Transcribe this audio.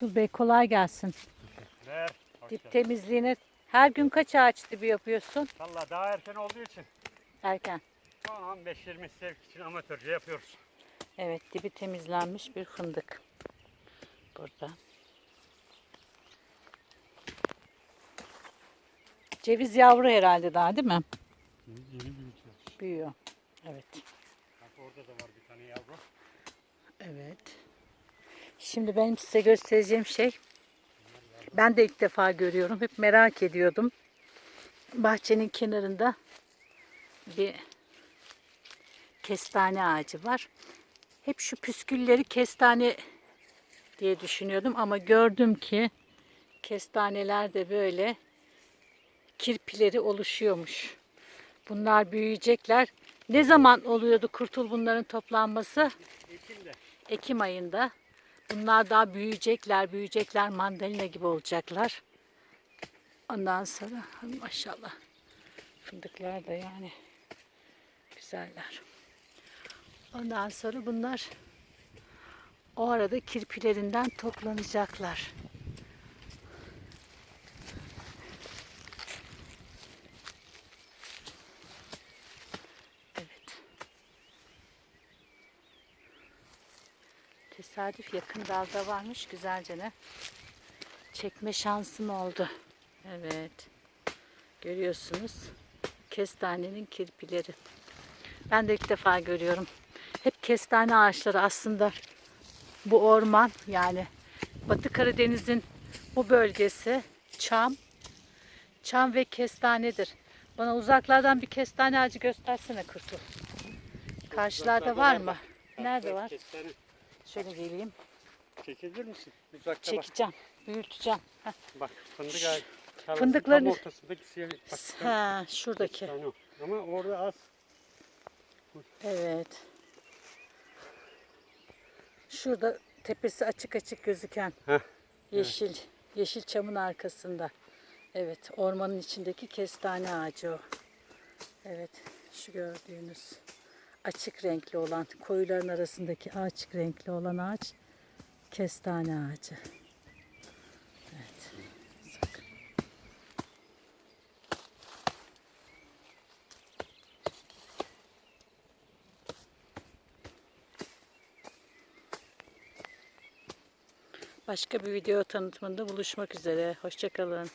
Dur Bey kolay gelsin. Ver. Dip temizliğine her gün kaç ağaç dibi yapıyorsun? Valla daha erken olduğu için Erken. şu an 15-20 sevk için amatörce yapıyoruz. Evet dibi temizlenmiş bir fındık. Burada. Ceviz yavru herhalde daha değil mi? Yeni büyütüyoruz. Büyüyor. Evet. Bak orada da var bir tane yavru. Evet. Şimdi benim size göstereceğim şey ben de ilk defa görüyorum. Hep merak ediyordum. Bahçenin kenarında bir kestane ağacı var. Hep şu püskülleri kestane diye düşünüyordum ama gördüm ki kestaneler de böyle kirpileri oluşuyormuş. Bunlar büyüyecekler. Ne zaman oluyordu kurtul bunların toplanması? Ekim'de. Ekim ayında. Bunlar daha büyüyecekler, büyüyecekler, mandalina gibi olacaklar. Ondan sonra maşallah fındıklar da yani güzeller. Ondan sonra bunlar o arada kirpilerinden toplanacaklar. Evet. Tesadüf yakın dalda varmış güzelce ne. Çekme şansım oldu. Evet. Görüyorsunuz. Kestanenin kirpileri. Ben de ilk defa görüyorum. Hep kestane ağaçları aslında bu orman yani Batı Karadeniz'in bu bölgesi çam, çam ve kestanedir. Bana uzaklardan bir kestane ağacı göstersene Kurtul. Karşılarda var mı? Nerede var? Kestane. Şöyle geleyim. Çekebilir misin? Uzakta. Çekeceğim, büyüteceğim. Heh. Bak fındık ağacı. Fındıkların- Tam ortasındaki siyah. Bak, Ha, şuradaki. Ama orada az. Evet. Şurada tepesi açık açık gözüken Heh, yeşil yeşil çamın arkasında. Evet, ormanın içindeki kestane ağacı o. Evet, şu gördüğünüz açık renkli olan, koyuların arasındaki açık renkli olan ağaç kestane ağacı. Evet. Başka bir video tanıtımında buluşmak üzere. Hoşçakalın.